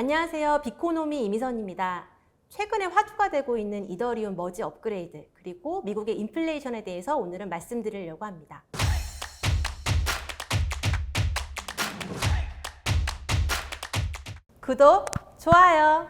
안녕하세요. 비코노미 이미선입니다. 최근에 화두가 되고 있는 이더리움 머지 업그레이드 그리고 미국의 인플레이션에 대해서 오늘은 말씀드리려고 합니다. 구독, 좋아요.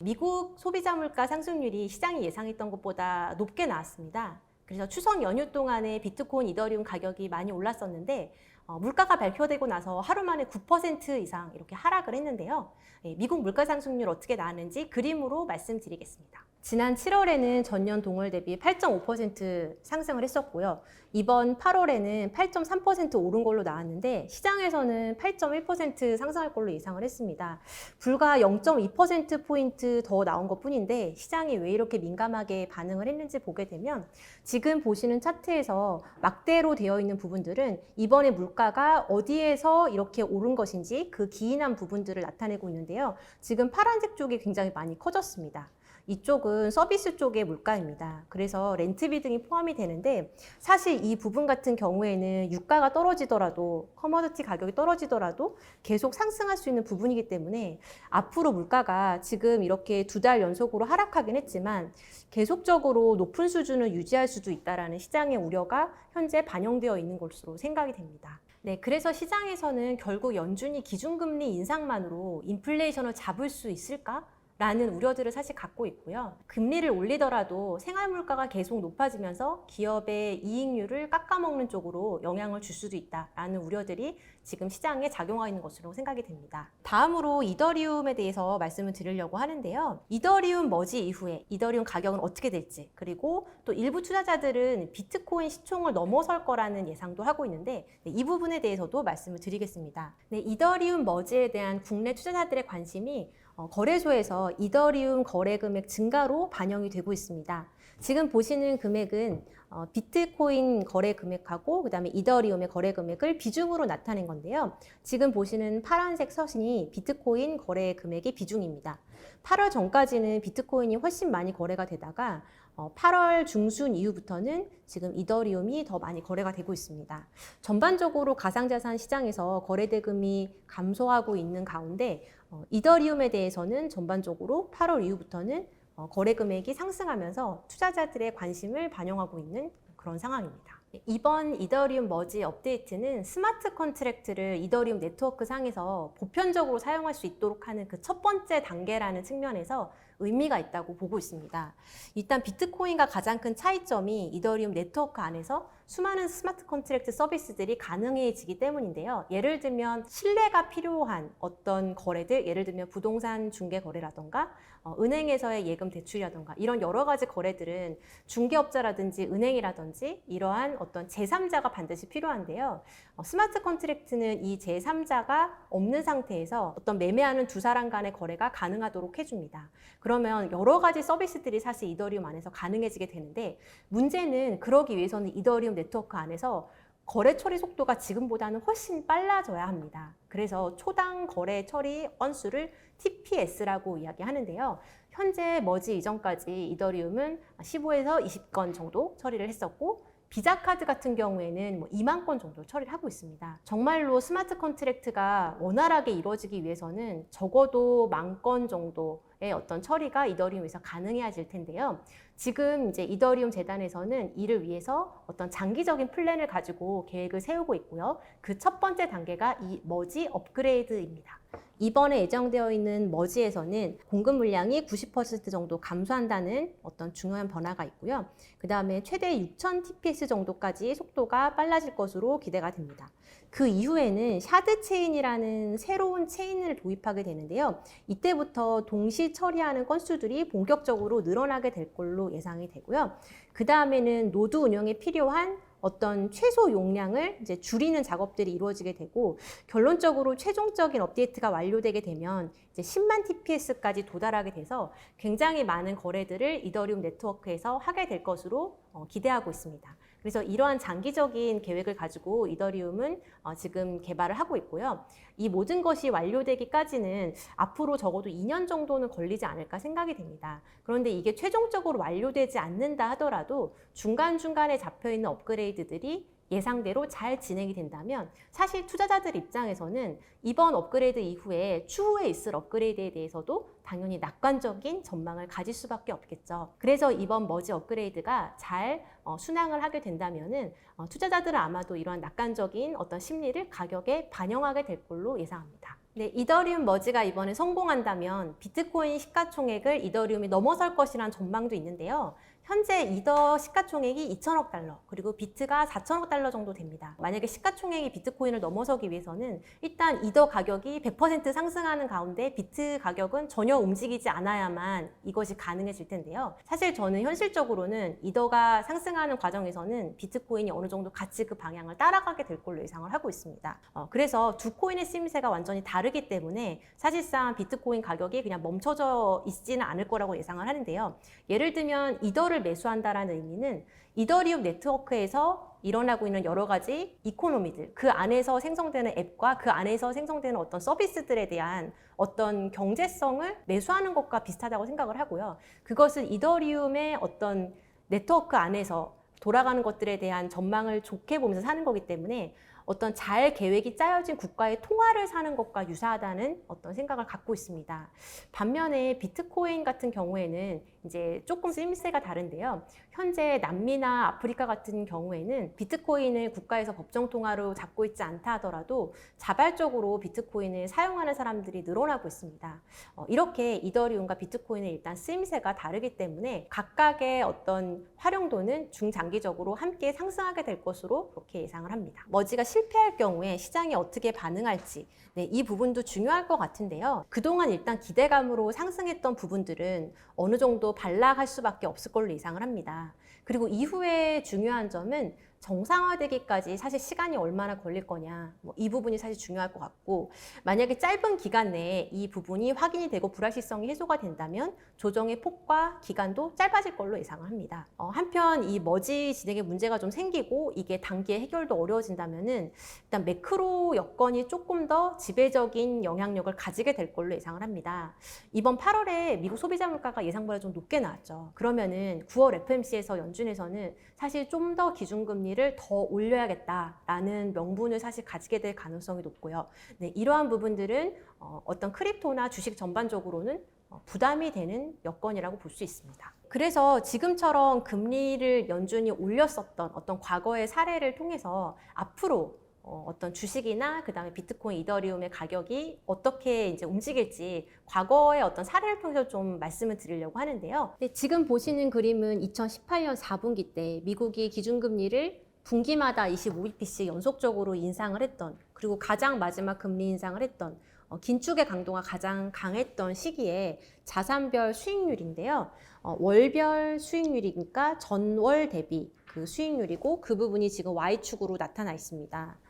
미국 소비자 물가 상승률이 시장이 예상했던 것보다 높게 나왔습니다. 그래서 추석 연휴 동안에 비트코인, 이더리움 가격이 많이 올랐었는데 어, 물가가 발표되고 나서 하루 만에 9% 이상 이렇게 하락을 했는데요. 예, 미국 물가 상승률 어떻게 나왔는지 그림으로 말씀드리겠습니다. 지난 7월에는 전년 동월 대비 8.5% 상승을 했었고요. 이번 8월에는 8.3% 오른 걸로 나왔는데 시장에서는 8.1% 상승할 걸로 예상을 했습니다. 불과 0.2%포인트 더 나온 것 뿐인데 시장이 왜 이렇게 민감하게 반응을 했는지 보게 되면 지금 보시는 차트에서 막대로 되어 있는 부분들은 이번에 물가가 어디에서 이렇게 오른 것인지 그 기인한 부분들을 나타내고 있는데요. 지금 파란색 쪽이 굉장히 많이 커졌습니다. 이쪽은 서비스 쪽의 물가입니다. 그래서 렌트비 등이 포함이 되는데 사실 이 부분 같은 경우에는 유가가 떨어지더라도 커머디티 가격이 떨어지더라도 계속 상승할 수 있는 부분이기 때문에 앞으로 물가가 지금 이렇게 두 달 연속으로 하락하긴 했지만 계속적으로 높은 수준을 유지할 수도 있다라는 시장의 우려가 현재 반영되어 있는 것으로 생각이 됩니다. 네, 그래서 시장에서는 결국 연준이 기준금리 인상만으로 인플레이션을 잡을 수 있을까? 라는 우려들을 사실 갖고 있고요. 금리를 올리더라도 생활 물가가 계속 높아지면서 기업의 이익률을 깎아먹는 쪽으로 영향을 줄 수도 있다라는 우려들이 지금 시장에 작용하고 있는 것으로 생각이 됩니다. 다음으로 이더리움에 대해서 말씀을 드리려고 하는데요. 이더리움 머지 이후에 이더리움 가격은 어떻게 될지 그리고 또 일부 투자자들은 비트코인 시총을 넘어설 거라는 예상도 하고 있는데 네, 이 부분에 대해서도 말씀을 드리겠습니다. 네, 이더리움 머지에 대한 국내 투자자들의 관심이 어, 거래소에서 이더리움 거래 금액 증가로 반영이 되고 있습니다. 지금 보시는 금액은 어, 비트코인 거래 금액하고 그다음에 이더리움의 거래 금액을 비중으로 나타낸 건데요. 지금 보시는 파란색 서신이 비트코인 거래 금액의 비중입니다. 8월 전까지는 비트코인이 훨씬 많이 거래가 되다가 어, 8월 중순 이후부터는 지금 이더리움이 더 많이 거래가 되고 있습니다. 전반적으로 가상자산 시장에서 거래 대금이 감소하고 있는 가운데 어, 이더리움에 대해서는 전반적으로 8월 이후부터는 어, 거래 금액이 상승하면서 투자자들의 관심을 반영하고 있는 그런 상황입니다. 이번 이더리움 머지 업데이트는 스마트 컨트랙트를 이더리움 네트워크 상에서 보편적으로 사용할 수 있도록 하는 그 첫 번째 단계라는 측면에서 의미가 있다고 보고 있습니다. 일단 비트코인과 가장 큰 차이점이 이더리움 네트워크 안에서 수많은 스마트 컨트랙트 서비스들이 가능해지기 때문인데요. 예를 들면 신뢰가 필요한 어떤 거래들, 예를 들면 부동산 중개 거래라던가 어, 은행에서의 예금 대출이라던가 이런 여러 가지 거래들은 중개업자라든지 은행이라든지 이러한 어떤 제3자가 반드시 필요한데요. 어, 스마트 컨트랙트는 이 제3자가 없는 상태에서 어떤 매매하는 두 사람 간의 거래가 가능하도록 해줍니다. 그러면 여러 가지 서비스들이 사실 이더리움 안에서 가능해지게 되는데 문제는 그러기 위해서는 이더리움 네트워크 안에서 거래 처리 속도가 지금보다는 훨씬 빨라져야 합니다. 그래서 초당 거래 처리 건수를 TPS라고 이야기하는데요. 현재 머지 이전까지 이더리움은 15에서 20건 정도 처리를 했었고 비자 카드 같은 경우에는 뭐 2만 건 정도 처리를 하고 있습니다. 정말로 스마트 컨트랙트가 원활하게 이루어지기 위해서는 적어도 만 건 정도의 어떤 처리가 이더리움에서 가능해질 텐데요. 지금 이제 이더리움 재단에서는 이를 위해서 어떤 장기적인 플랜을 가지고 계획을 세우고 있고요. 그 첫 번째 단계가 이 머지 업그레이드입니다. 이번에 예정되어 있는 머지에서는 공급 물량이 90% 정도 감소한다는 어떤 중요한 변화가 있고요. 그 다음에 최대 6000 TPS 정도까지 속도가 빨라질 것으로 기대가 됩니다. 그 이후에는 샤드 체인이라는 새로운 체인을 도입하게 되는데요. 이때부터 동시 처리하는 건수들이 본격적으로 늘어나게 될 걸로 예상이 되고요. 그 다음에는 노드 운영에 필요한 어떤 최소 용량을 이제 줄이는 작업들이 이루어지게 되고 결론적으로 최종적인 업데이트가 완료되게 되면 이제 10만 TPS까지 도달하게 돼서 굉장히 많은 거래들을 이더리움 네트워크에서 하게 될 것으로 어, 기대하고 있습니다. 그래서 이러한 장기적인 계획을 가지고 이더리움은 어, 지금 개발을 하고 있고요. 이 모든 것이 완료되기까지는 앞으로 적어도 2년 정도는 걸리지 않을까 생각이 됩니다. 그런데 이게 최종적으로 완료되지 않는다 하더라도 중간중간에 잡혀 있는 업그레이드들이 예상대로 잘 진행이 된다면 사실 투자자들 입장에서는 이번 업그레이드 이후에 추후에 있을 업그레이드에 대해서도 당연히 낙관적인 전망을 가질 수밖에 없겠죠. 그래서 이번 머지 업그레이드가 잘 어, 순항을 하게 된다면은 어, 투자자들은 아마도 이러한 낙관적인 어떤 심리를 가격에 반영하게 될 걸로 예상합니다. 네, 이더리움 머지가 이번에 성공한다면 비트코인 시가총액을 이더리움이 넘어설 것이라는 전망도 있는데요. 현재 이더 시가총액이 2천억 달러, 그리고 비트가 4천억 달러 정도 됩니다. 만약에 시가총액이 비트코인을 넘어서기 위해서는 일단 이더 가격이 100% 상승하는 가운데 비트 가격은 전혀 움직이지 않아야만 이것이 가능해질 텐데요. 사실 저는 현실적으로는 이더가 상승하는 과정에서는 비트코인이 어느 정도 같이 그 방향을 따라가게 될 걸로 예상을 하고 있습니다. 어, 그래서 두 코인의 쓰임새가 완전히 다르기 때문에 사실상 비트코인 가격이 그냥 멈춰져 있지는 않을 거라고 예상을 하는데요. 예를 들면 이더를 매수한다라는 의미는 이더리움 네트워크에서 일어나고 있는 여러 가지 이코노미들, 그 안에서 생성되는 앱과 그 안에서 생성되는 어떤 서비스들에 대한 어떤 경제성을 매수하는 것과 비슷하다고 생각을 하고요. 그것은 이더리움의 어떤 네트워크 안에서 돌아가는 것들에 대한 전망을 좋게 보면서 사는 거기 때문에 어떤 잘 계획이 짜여진 국가의 통화를 사는 것과 유사하다는 어떤 생각을 갖고 있습니다. 반면에 비트코인 같은 경우에는 이제 조금 쓰임새가 다른데요. 현재 남미나 아프리카 같은 경우에는 비트코인을 국가에서 법정 통화로 잡고 있지 않다 하더라도 자발적으로 비트코인을 사용하는 사람들이 늘어나고 있습니다. 어, 이렇게 이더리움과 비트코인의 일단 쓰임새가 다르기 때문에 각각의 어떤 활용도는 중장기적으로 함께 상승하게 될 것으로 그렇게 예상을 합니다. 머지가 실패할 경우에 시장이 어떻게 반응할지 네, 이 부분도 중요할 것 같은데요. 그동안 일단 기대감으로 상승했던 부분들은 어느 정도 반락할 수밖에 없을 걸로 예상을 합니다. 그리고 이후에 중요한 점은 정상화되기까지 사실 시간이 얼마나 걸릴 거냐 뭐 이 부분이 사실 중요할 것 같고 만약에 짧은 기간 내에 이 부분이 확인이 되고 불확실성이 해소가 된다면 조정의 폭과 기간도 짧아질 걸로 예상을 합니다. 어, 한편 이 머지 진행에 문제가 좀 생기고 이게 단기에 해결도 어려워진다면은 일단 매크로 여건이 조금 더 지배적인 영향력을 가지게 될 걸로 예상을 합니다. 이번 8월에 미국 소비자 물가가 예상보다 좀 높게 나왔죠. 그러면은 9월 FMC에서 연준 에서는 사실 좀 더 기준금리를 더 올려야겠다라는 명분을 사실 가지게 될 가능성이 높고요. 네, 이러한 부분들은 어, 어떤 크립토나 주식 전반적으로는 어, 부담이 되는 여건이라고 볼 수 있습니다. 그래서 지금처럼 금리를 연준이 올렸었던 어떤 과거의 사례를 통해서 앞으로 어, 어떤 주식이나 그다음에 비트코인, 이더리움의 가격이 어떻게 이제 움직일지 과거의 어떤 사례를 통해서 좀 말씀을 드리려고 하는데요. 근데 지금 보시는 그림은 2018년 4분기 때 미국이 기준금리를 분기마다 25bp씩 연속적으로 인상을 했던 그리고 가장 마지막 금리 인상을 했던 어, 긴축의 강도가 가장 강했던 시기에 자산별 수익률인데요. 어, 월별 수익률이니까 전월 대비 그 수익률이고 그 부분이 지금 Y축으로 나타나 있습니다.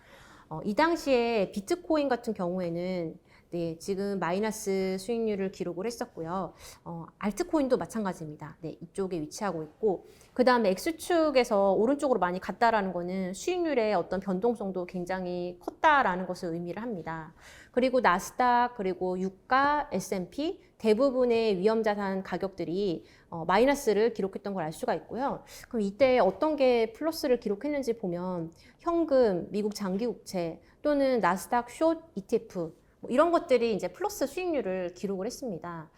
어, 이 당시에 비트코인 같은 경우에는 네, 지금 마이너스 수익률을 기록을 했었고요. 어, 알트코인도 마찬가지입니다. 네, 이쪽에 위치하고 있고, 그 다음에 X축에서 오른쪽으로 많이 갔다라는 거는 수익률의 어떤 변동성도 굉장히 컸다라는 것을 의미를 합니다. 그리고 나스닥, 그리고 유가, S&P 대부분의 위험자산 가격들이 어, 마이너스를 기록했던 걸 알 수가 있고요. 그럼 이때 어떤 게 플러스를 기록했는지 보면 현금, 미국 장기국채 또는 나스닥 숏 ETF 뭐 이런 것들이 이제 플러스 수익률을 기록을 했습니다.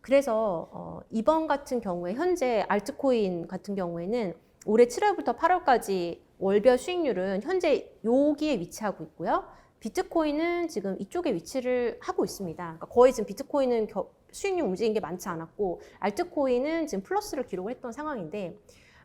그래서 어, 이번 같은 경우에 현재 알트코인 같은 경우에는 올해 7월부터 8월까지 월별 수익률은 현재 여기에 위치하고 있고요. 비트코인은 지금 이쪽에 위치를 하고 있습니다. 그러니까 거의 지금 비트코인은 겨, 수익률 움직인 게 많지 않았고 알트코인은 지금 플러스를 기록을 했던 상황인데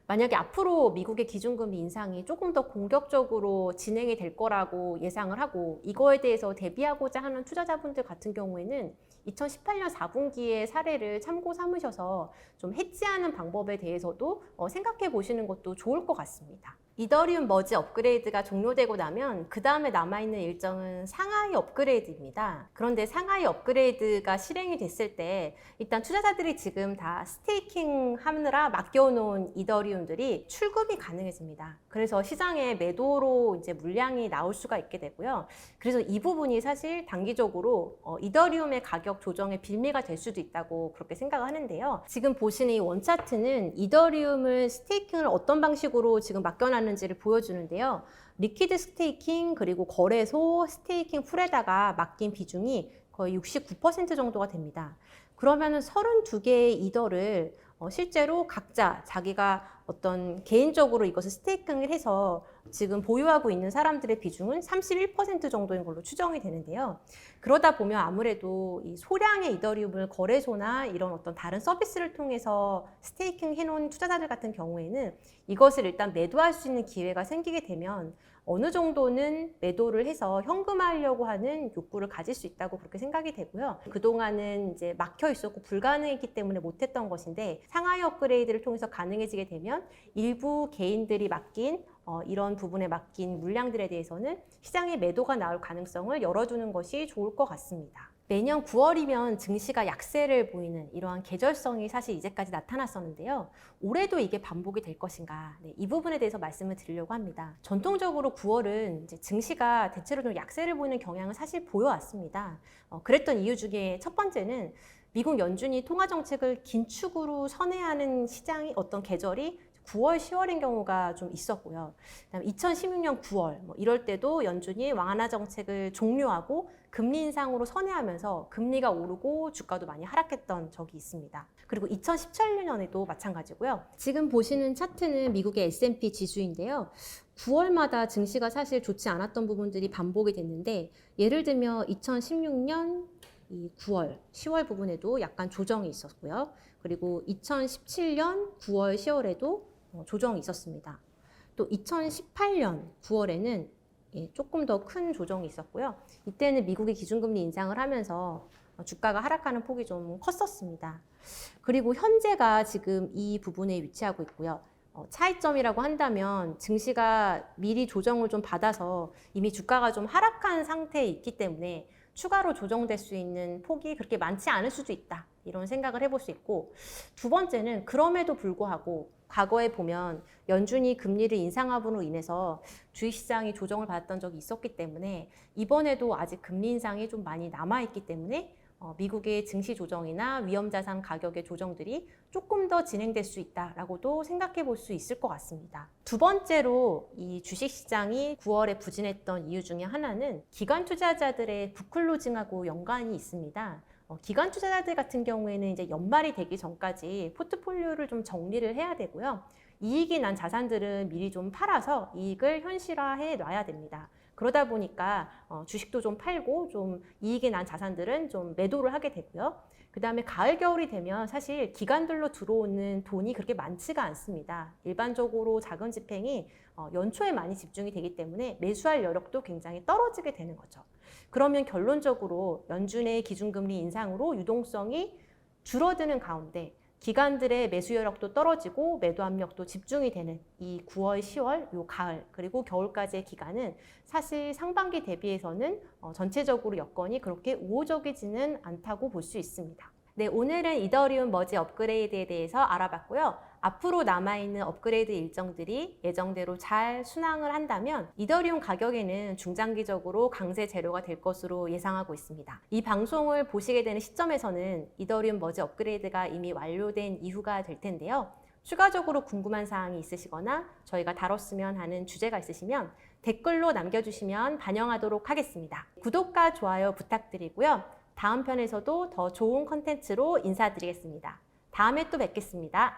만약에 앞으로 미국의 기준금리 인상이 조금 더 공격적으로 진행이 될 거라고 예상을 하고 이거에 대해서 대비하고자 하는 투자자분들 같은 경우에는 2018년 4분기의 사례를 참고 삼으셔서 좀 해지하는 방법에 대해서도 어, 생각해 보시는 것도 좋을 것 같습니다. 이더리움 머지 업그레이드가 종료되고 나면 그 다음에 남아있는 일정은 상하이 업그레이드입니다. 그런데 상하이 업그레이드가 실행이 됐을 때 일단 투자자들이 지금 다 스테이킹 하느라 맡겨놓은 이더리움들이 출금이 가능해집니다. 그래서 시장에 매도로 이제 물량이 나올 수가 있게 되고요. 그래서 이 부분이 사실 단기적으로 어, 이더리움의 가격 조정의 빌미가 될 수도 있다고 그렇게 생각을 하는데요. 지금 보시는 이 원차트는 이더리움을 스테이킹을 어떤 방식으로 지금 맡겨놨는지 일어나는지를 보여주는데요. 리퀴드 스테이킹 그리고 거래소 스테이킹 풀에다가 맡긴 비중이 거의 69% 정도가 됩니다. 그러면은 32개의 이더를 어, 실제로 각자 자기가 어떤 개인적으로 이것을 스테이킹을 해서 지금 보유하고 있는 사람들의 비중은 31% 정도인 걸로 추정이 되는데요. 그러다 보면 아무래도 이 소량의 이더리움을 거래소나 이런 어떤 다른 서비스를 통해서 스테이킹 해놓은 투자자들 같은 경우에는 이것을 일단 매도할 수 있는 기회가 생기게 되면 어느 정도는 매도를 해서 현금화하려고 하는 욕구를 가질 수 있다고 그렇게 생각이 되고요. 그동안은 이제 막혀 있었고 불가능했기 때문에 못했던 것인데 상하이 업그레이드를 통해서 가능해지게 되면 일부 개인들이 맡긴 어, 이런 부분에 맡긴 물량들에 대해서는 시장에 매도가 나올 가능성을 열어주는 것이 좋을 것 같습니다. 매년 9월이면 증시가 약세를 보이는 이러한 계절성이 사실 이제까지 나타났었는데요. 올해도 이게 반복이 될 것인가? 네, 이 부분에 대해서 말씀을 드리려고 합니다. 전통적으로 9월은 이제 증시가 대체로 좀 약세를 보이는 경향을 사실 보여왔습니다. 어, 그랬던 이유 중에 첫 번째는 미국 연준이 통화 정책을 긴축으로 선회하는 시장이 어떤 계절이 9월, 10월인 경우가 좀 있었고요. 그다음에 2016년 9월 뭐 이럴 때도 연준이 완화 정책을 종료하고 금리 인상으로 선회하면서 금리가 오르고 주가도 많이 하락했던 적이 있습니다. 그리고 2017년에도 마찬가지고요. 지금 보시는 차트는 미국의 S&P 지수인데요. 9월마다 증시가 사실 좋지 않았던 부분들이 반복이 됐는데 예를 들면 2016년 이 9월, 10월 부분에도 약간 조정이 있었고요. 그리고 2017년 9월, 10월에도 어, 조정이 있었습니다. 또 2018년 9월에는 예, 조금 더 큰 조정이 있었고요. 이때는 미국이 기준금리 인상을 하면서 어, 주가가 하락하는 폭이 좀 컸었습니다. 그리고 현재가 지금 이 부분에 위치하고 있고요. 어, 차이점이라고 한다면 증시가 미리 조정을 좀 받아서 이미 주가가 좀 하락한 상태에 있기 때문에 추가로 조정될 수 있는 폭이 그렇게 많지 않을 수도 있다. 이런 생각을 해볼 수 있고 두 번째는 그럼에도 불구하고 과거에 보면 연준이 금리를 인상함으로 인해서 주식시장이 조정을 받았던 적이 있었기 때문에 이번에도 아직 금리 인상이 좀 많이 남아있기 때문에 어, 미국의 증시 조정이나 위험자산 가격의 조정들이 조금 더 진행될 수 있다라고도 생각해 볼 수 있을 것 같습니다. 두 번째로 이 주식시장이 9월에 부진했던 이유 중에 하나는 기관 투자자들의 부클로징하고 연관이 있습니다. 어, 기관 투자자들 같은 경우에는 이제 연말이 되기 전까지 포트폴리오를 좀 정리를 해야 되고요. 이익이 난 자산들은 미리 좀 팔아서 이익을 현실화해 놔야 됩니다. 그러다 보니까 어, 주식도 좀 팔고 좀 이익이 난 자산들은 좀 매도를 하게 되고요. 그 다음에 가을, 겨울이 되면 사실 기관들로 들어오는 돈이 그렇게 많지가 않습니다. 일반적으로 자금 집행이 어, 연초에 많이 집중이 되기 때문에 매수할 여력도 굉장히 떨어지게 되는 거죠. 그러면 결론적으로 연준의 기준금리 인상으로 유동성이 줄어드는 가운데 기관들의 매수 여력도 떨어지고 매도 압력도 집중이 되는 이 9월, 10월, 요 가을 그리고 겨울까지의 기간은 사실 상반기 대비해서는 어, 전체적으로 여건이 그렇게 우호적이지는 않다고 볼 수 있습니다. 네, 오늘은 이더리움 머지 업그레이드에 대해서 알아봤고요. 앞으로 남아있는 업그레이드 일정들이 예정대로 잘 순항을 한다면 이더리움 가격에는 중장기적으로 강세 재료가 될 것으로 예상하고 있습니다. 이 방송을 보시게 되는 시점에서는 이더리움 머지 업그레이드가 이미 완료된 이후가 될 텐데요. 추가적으로 궁금한 사항이 있으시거나 저희가 다뤘으면 하는 주제가 있으시면 댓글로 남겨주시면 반영하도록 하겠습니다. 구독과 좋아요 부탁드리고요. 다음 편에서도 더 좋은 컨텐츠로 인사드리겠습니다. 다음에 또 뵙겠습니다.